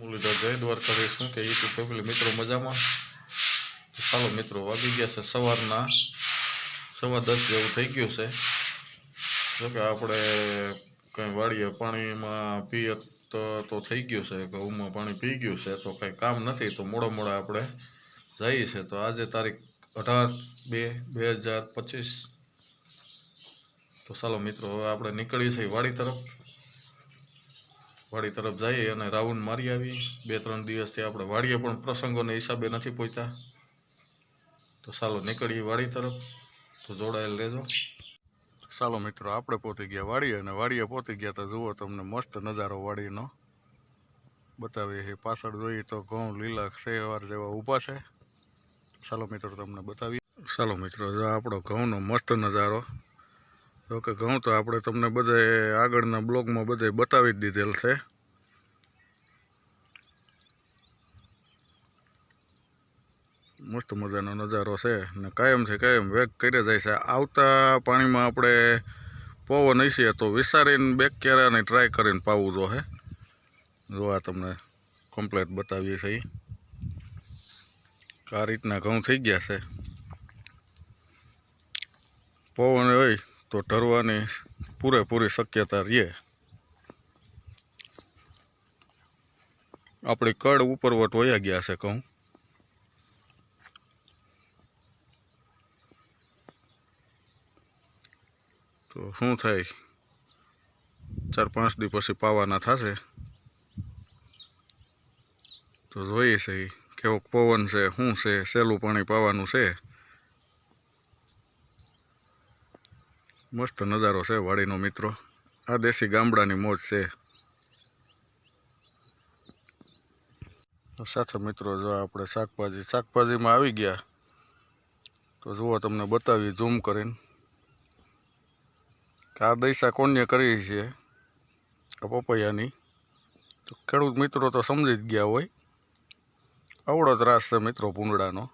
મુરલીધર જય દ્વારકાધીશ શું કે યુટ્યુબ ફેમિલી મિત્રો મજામાં? ચાલો મિત્રો, વાગી ગયા છે સવારના, સવા દસ જેવું થઈ ગયું છે. જોકે આપણે કંઈ વાડીએ પાણીમાં પીએ તો થઈ ગયું છે ઘઉંમાં પાણી પી ગયું છે, તો કંઈ કામ નથી, તો મોડા મોડા આપણે જઈએ છીએ તો આજે તારીખ અઢાર બે બે હજાર પચીસ. તો ચાલો મિત્રો, હવે આપણે નીકળીએ છીએ વાડી તરફ. વાડી તરફ જઈએ અને રાઉન્ડ મારી આવી. બે, ત્રણ દિવસથી આપણે વાડીએ પણ પ્રસંગોને હિસાબે નથી પહોંચતા તો ચાલો નીકળીએ વાડી તરફ. તો જોડાયેલ રહેજો. ચાલો મિત્રો, આપણે પહોંચી ગયા વાડીએ અને વાડીએ પહોંચી ગયા તો જુઓ તમને મસ્ત નજારો વાડીનો બતાવીએ છીએ પાછળ જોઈએ તો ઘઉં, લીલા શહેવાર જેવા ઊભા છે. ચાલો મિત્રો, તમને બતાવીએ. ચાલો મિત્રો, જો આપણો ઘઉંનો મસ્ત નજારો કે ઘઉં તો આપણે તમને બધે આગળના બ્લોગમાં બધે બતાવી જ દીધેલ છે. મસ્ત મજાનો નજારો છે ને કાયમ છે કાયમ વેગ કરી જાય છે. આવતા પાણીમાં આપણે પવન હશે તો વિસારીને બેક ક્યારાની ટ્રાય કરીને પાવું જોહે જો આ તમને કમ્પ્લેટ બતાવીએ છીએ. આ રીતના ઘઉં થઈ ગયા છે. પવન હોય તો ઢરવાની પૂરેપૂરી શક્યતા રહે. આપણી કડ ઉપરવટ વયા ગયા છે, કહું. તો શું થાય? ચાર પાંચ દી પછી પાવાના થશે. તો જોઈએ છે કેવો પવન છે, શું છે, સહેલું પાણી પાવાનું છે? મસ્ત નજારો છે વાડીનો મિત્રો. આ દેશી ગામડાની મોજ છે. સાથે મિત્રો, જો આપણે શાકભાજી, શાકભાજીમાં આવી ગયા. તો જુઓ તમને બતાવીએ ઝૂમ કરીને. કે આ દૈસા કોન્ય કરી છે પપૈયાની. તો ખેડૂત મિત્રો તો સમજી જ ગયા હોય. આવડો ત્રાસ છે મિત્રો ભૂંડડાનો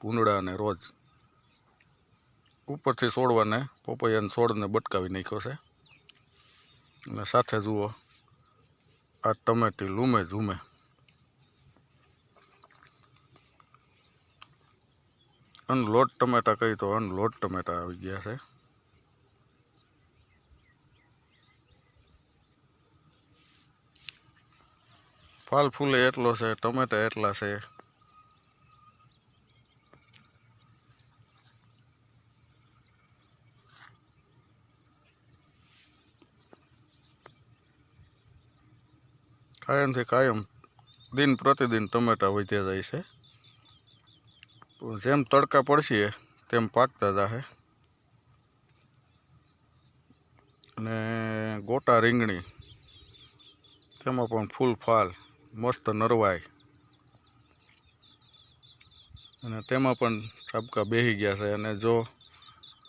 ભૂંડડા અને રોજ ઉપરથી છોડવાને પપૈયાને છોડને બટકાવી નાખ્યો છે. અને સાથે જુઓ, આ ટમેટી લૂમે ઝૂમે. અનલોડ ટમેટા કહી તો અનલોડ ટમેટા આવી ગયા છે. ફાલ ફૂલે એટલો છે, ટમેટા એટલા છે. કાયમથી કાયમ દિન પ્રતિદિન ટમેટા વધ્યા જાય છે. જેમ તડકા પડશે, તેમ પાકતા જાહે. અને ગોટા રીંગણી, તેમાં પણ ફૂલ ફાલ, મસ્ત નરવાય. અને તેમાં પણ ચાબકા બેહી ગયા છે. અને જો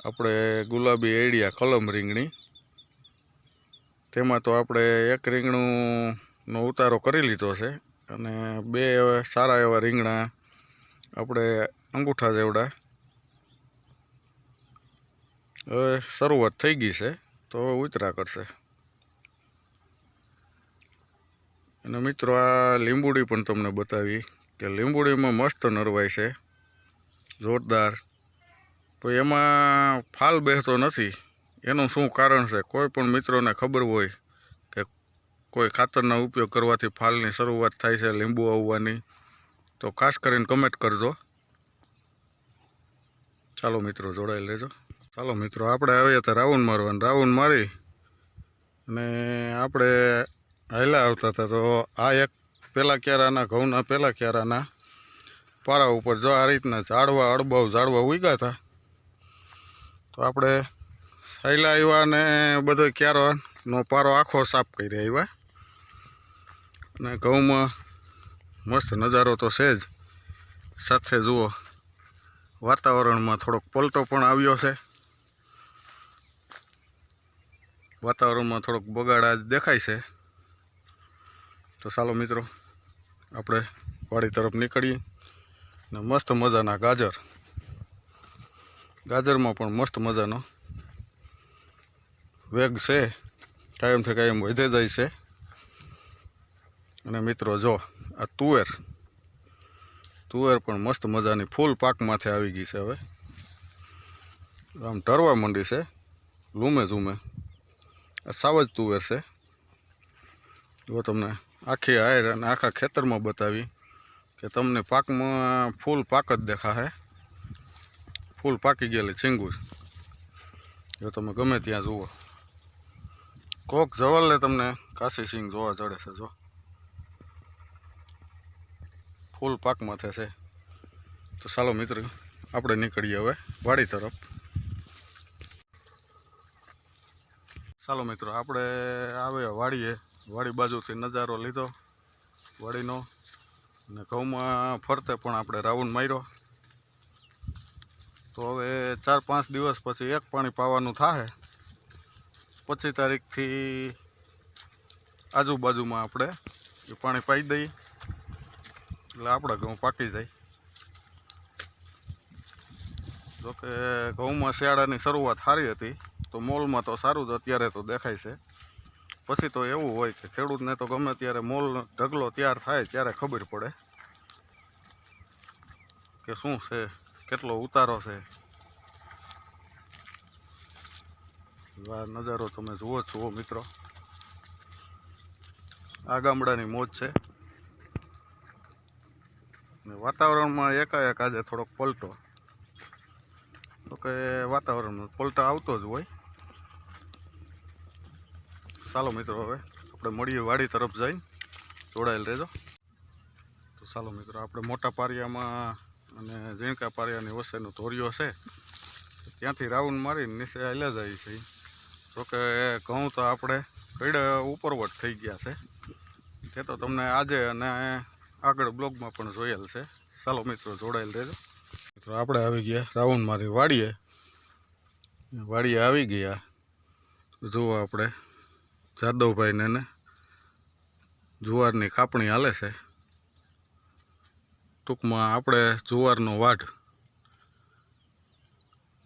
આપણે ગુલાબી એડિયા કલમ રીંગણી, તેમાં તો આપણે એક રીંગણુંનો ઉતારો કરી લીધો છે. અને બે સારા એવા રીંગણા આપણે અંગૂઠા જેવડા. હવે શરૂઆત થઈ ગઈ છે, તો ઉતરા કરશે. અને મિત્રો, આ લીંબુડી પણ તમને બતાવી કે લીંબુડીમાં મસ્ત નરવાય છે, જોરદાર. તો એમાં ફાલ બેસતો નથી. એનું શું કારણ છે? કોઈ પણ મિત્રોને ખબર હોય કોઈ ખાતરના ઉપયોગ કરવાથી ફાલની શરૂઆત થાય છે, લીંબુ આવવાની. તો ખાસ કરીને કમેન્ટ કરજો. ચાલો મિત્રો, જોડાઈ લેજો. ચાલો મિત્રો, આપણે આવીએ તો રાઉન્ડ મારવાનું. રાઉન્ડ મારી અને આપણે હાલ્યા આવતા હતા. તો આ એક પહેલાં ક્યારાના, ઘઉંના પહેલાં ક્યારાના પારા ઉપર જો આ રીતના ઝાડવા અડબાવ ઝાડવા ઉગ્યા હતા. તો આપણે હાયલા આવ્યા ને બધો ક્યારાનો પારો આખો સાફ કરી આવ્યા. અને ઘઉંમાં મસ્ત નજારો તો છે જ. સાથે જુઓ, વાતાવરણમાં થોડોક પલટો પણ આવ્યો છે. વાતાવરણમાં થોડોક બગાડા દેખાય છે. તો ચાલો મિત્રો, આપણે વાડી તરફ નીકળીએ ને મસ્ત મજાના ગાજર. ગાજરમાં પણ મસ્ત મજાનો વેગ છે. કાયમથી કાયમ વધે જાય છે. અને મિત્રો, જો આ તુવેર તુવેર પણ મસ્ત મજાની ફૂલ પાકમાંથી આવી ગઈ છે હવે. આમ ટરવા માંડી છે લૂમે ઝૂમે. આ સાવજ તુવેર છે. જો તમને આખી આયર અને આખા ખેતરમાં બતાવી કે તમને પાકમાં ફૂલ પાક જ દેખાશે. ફૂલ પાકી ગયેલી ચીંગું જો તમે ગમે ત્યાં જુઓ. કોક જવલ્લે તમને કાશી સિંગ જોવા ચડે છે, જો. ફૂલ પાકમાં થશે. તો ચાલો મિત્ર, આપણે નીકળીએ હવે વાડી તરફ. ચાલો મિત્રો, આપણે આવ્યા વાડીએ. વાડી બાજુથી નજારો લીધો, વાડીનો. અને ઘઉંમાં ફરતે પણ આપણે રાઉન્ડ માર્યો. તો હવે ચાર પાંચ દિવસ પછી એક પાણી પાવાનું થાય પચીસ તારીખથી આજુબાજુમાં આપણે એ પાણી પાઈ દઈએ. એટલે આપણા ઘઉં પાકી જાય. જોકે ઘઉંમાં શિયાળાની શરૂઆત સારી હતી, તો મોલમાં તો સારું જ અત્યારે તો દેખાય છે. પછી તો એવું હોય કે ખેડૂતને તો ગમે ત્યારે મોલ ઢગલો તૈયાર થાય ત્યારે ખબર પડે કે શું છે, કેટલો ઉતારો છે. આ નજારો તમે જુઓ છો મિત્રો. આ ગામડાની મોજ છે. વાતાવરણમાં એકાએક આજે થોડોક પલટો. તો કે વાતાવરણમાં પલટો આવતો જ હોય. ચાલો મિત્રો હવે આપણે મળીએ વાડી તરફ જઈને. જોડાયેલ રહેજો. તો ચાલો મિત્રો, આપણે મોટા પારિયામાં અને ઝીણકા પારિયાની વચ્ચેનો ધોરિયો છે. ત્યાંથી રાઉન્ડ મારીને નીચે હાલ્યા જાય છે. કે ઘઉં તો આપણે કઈડે ઉપરવટ થઈ ગયા છે. તે તો તમને આજે અને આગળ બ્લોગમાં પણ જોયેલ છે. ચાલો મિત્રો, જોડાયેલ રહેજો. મિત્રો, આપણે આવી ગયા રાઉન્ડ મારી વાડીએ વાડીએ આવી ગયા. જુઓ આપણે જાદવભાઈને ને જુવારની કાપણી હાલે છે. ટૂંકમાં આપણે જુવારનો વાઢ.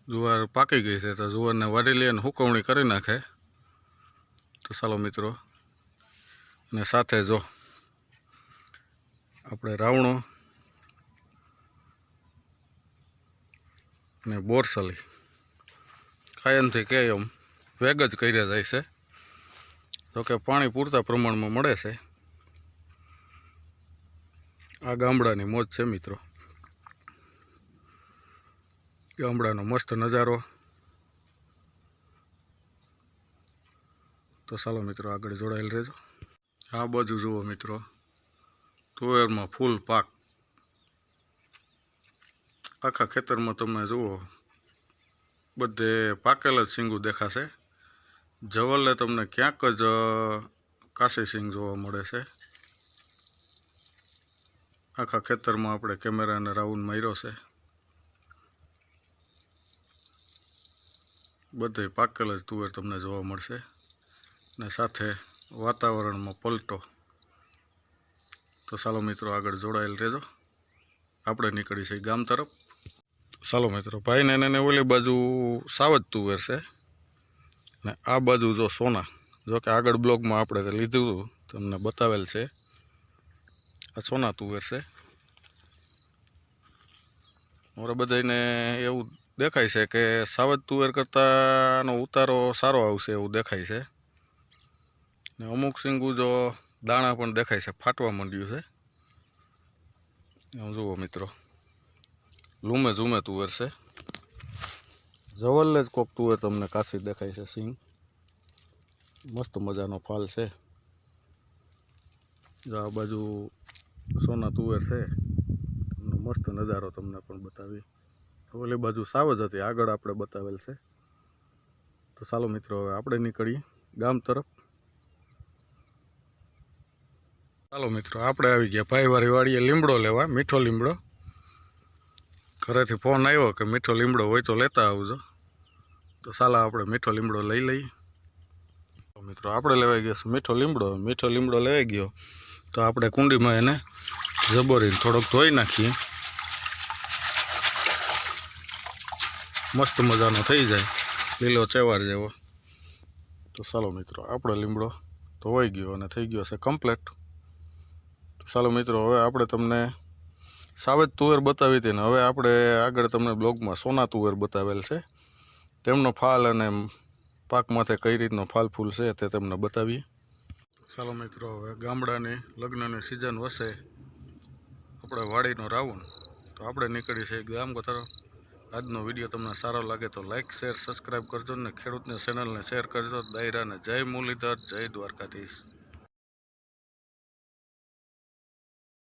જુવાર પાકી ગઈ છે, તો જુવારને વાઢી લઈને હુકવણી કરી નાખે. તો ચાલો મિત્રો, અને સાથે જો આપણે રાવણો ને બોરસલી. કાયમથી કે એમ વેગ જ કર્યા જાય છે. તો કે પાણી પૂરતા પ્રમાણમાં મળે છે. આ ગામડાની મોજ છે મિત્રો. ગામડાનો મસ્ત નજારો. તો ચાલો મિત્રો આગળ જોડાયેલ રહેજો. આ બાજુ જુઓ મિત્રો. તુવેરમાં ફૂલ પાક. આખા ખેતરમાં તમે જુઓ, બધે પાકેલ જ સિંગું દેખાશે. જવલે તમને ક્યાંક જ કાશી સિંગ જોવા મળે છે. આખા ખેતરમાં આપણે કેમેરાને રાઉન્ડ માર્યો છે. બધે પાકેલ જ તુવેર તમને જોવા મળશે. ને સાથે વાતાવરણમાં પલટો. તો ચાલો મિત્રો આગળ જોડાયેલ રહેજો. આપણે નીકળી છે ગામ તરફ. ચાલો મિત્રો, ભાઈને એને ઓલી બાજુ સાવજ તુવેર છે. ને આ બાજુ જો સોના, જો કે આગળ બ્લોગમાં આપણે લીધું તમને બતાવેલ છે. આ સોના તુવેર છે. મારે બધાને એવું દેખાય છે કે સાવજ તુવેર કરતાંનો ઉતારો સારો આવશે એવું દેખાય છે. ને અમુક સિંગુ જો દાણા પણ દેખાય છે, ફાટવા માંડ્યું છે. આમ જુઓ મિત્રો લૂમે ઝૂમે તુવેર છે. જવલ્લે જ કોક તુવેર તમને કાશી દેખાય છે સિંગ મસ્ત મજાનો ફાલ છે. આ બાજુ સોના તુવેર છે. તમને મસ્ત નજારો તમને પણ બતાવી. ઓલી બાજુ સાવ જ હતી, આગળ આપણે બતાવેલ છે. તો ચાલો મિત્રો, હવે આપણે નીકળીએ ગામ તરફ. ચાલો મિત્રો, આપણે આવી ગયા. ભાઈવારી વાળીએ લીમડો લેવા, મીઠો લીમડો. ઘરેથી ફોન આવ્યો કે મીઠો લીમડો હોય તો લેતા આવજો. તો સાલા આપણે મીઠો લીમડો લઈ લઈએ. મિત્રો, આપણે લેવાઈ ગયો મીઠો લીમડો. મીઠો લીમડો લેવાઈ ગયો. તો આપણે કુંડીમાં એને જબરીને થોડોક ધોઈ નાખીએ. મસ્ત મજાનો થઈ જાય. લીલો ચેવાર જેવો. તો ચાલો મિત્રો, આપણો લીમડો ધોવાઈ ગયો અને થઈ ગયો છે કમ્પ્લેટ ચાલો મિત્રો, હવે આપણે તમને સાવેત તુવેર બતાવી હતી ને, હવે આપણે આગળ તમને બ્લોગમાં સોના તુવેર બતાવેલ છે. તેમનો ફાલ અને પાક માથે કઈ રીતનો ફાલ ફૂલ છે તે તમને બતાવીએ. ચાલો મિત્રો, હવે ગામડાની લગ્નની સિઝન વસે આપણે વાડીનો રાઉન્ડ તો આપણે નીકળી છે ગામ તરફ આજનો વીડિયો તમને સારો લાગે તો લાઇક શેર સબસ્ક્રાઈબ કરજો ને ખેડૂતને ચેનલને શેર કરજો. દાયરાને જય મુરલીધર, જય દ્વારકાધીશ.